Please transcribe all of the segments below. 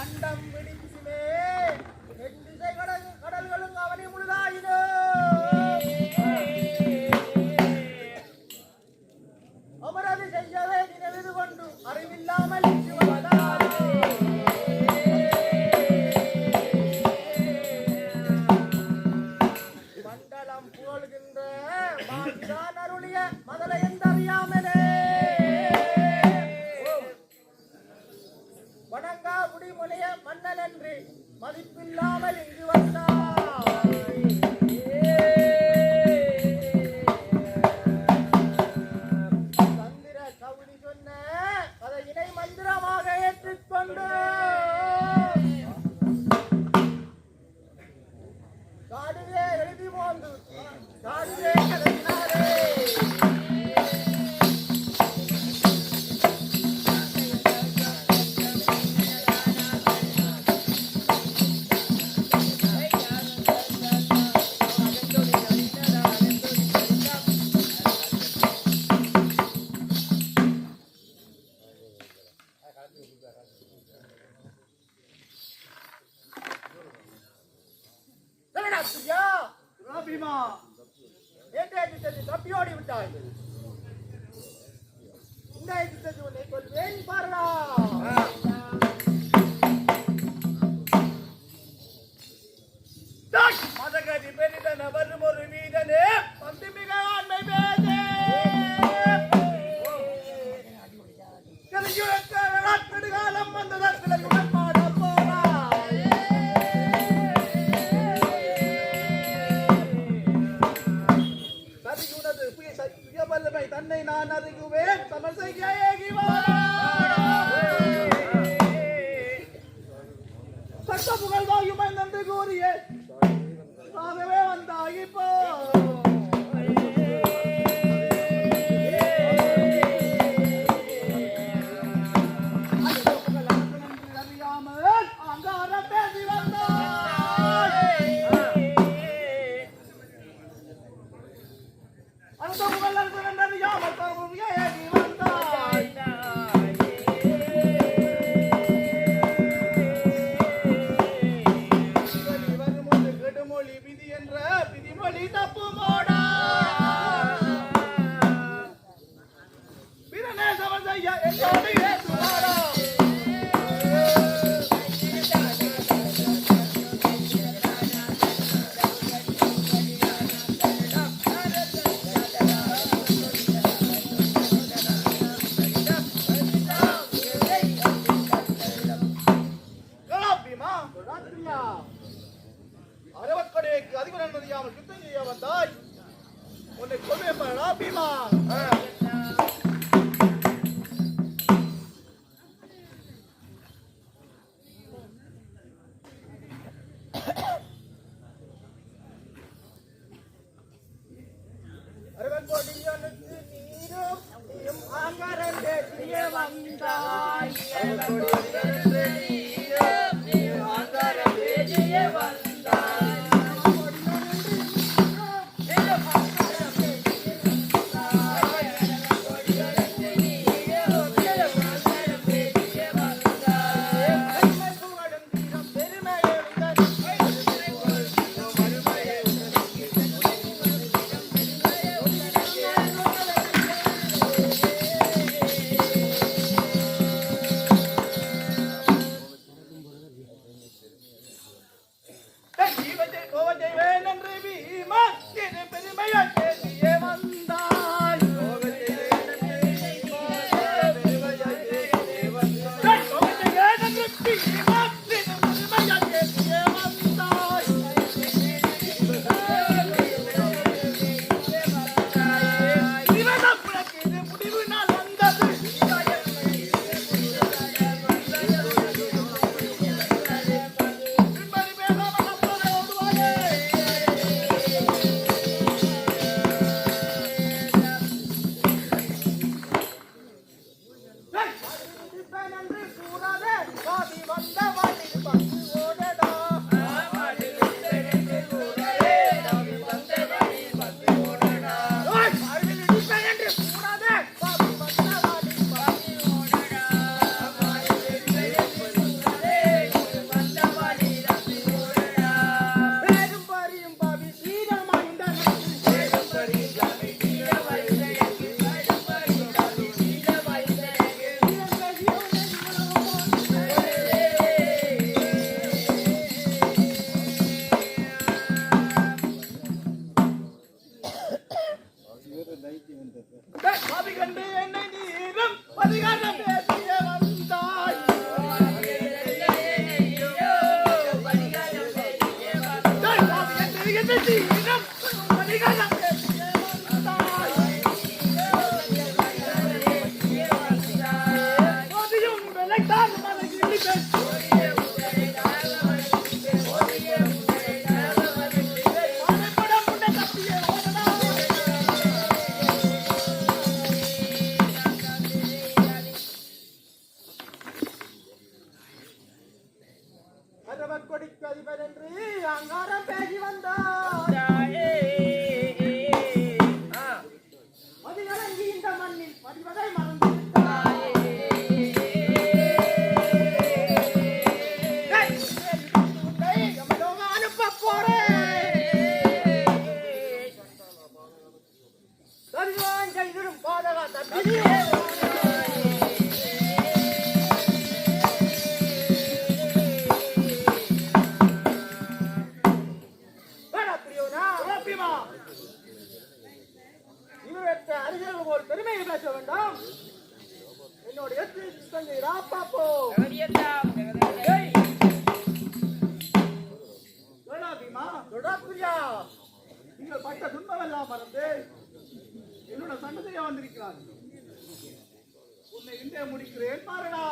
அண்டம் பிடித்து பிரியா பீமா நேற்று தப்பியோடி விட்டாய் இன்றைக்கு உன்னை கொள்வேன் பாருடா. தன்னை நான் அறிகுவேன் தமிழ் செய்ய தெரியாமல் கிருத்தஞ்செய்ய வந்தாய். உன்னை கொள்வேன் பீமா. 看看 மறந்து என்னோட சண்டை வந்திருக்கிறார். உன்னை இன்றே முடிக்கிறேன் பாருடா.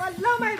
வல்லமை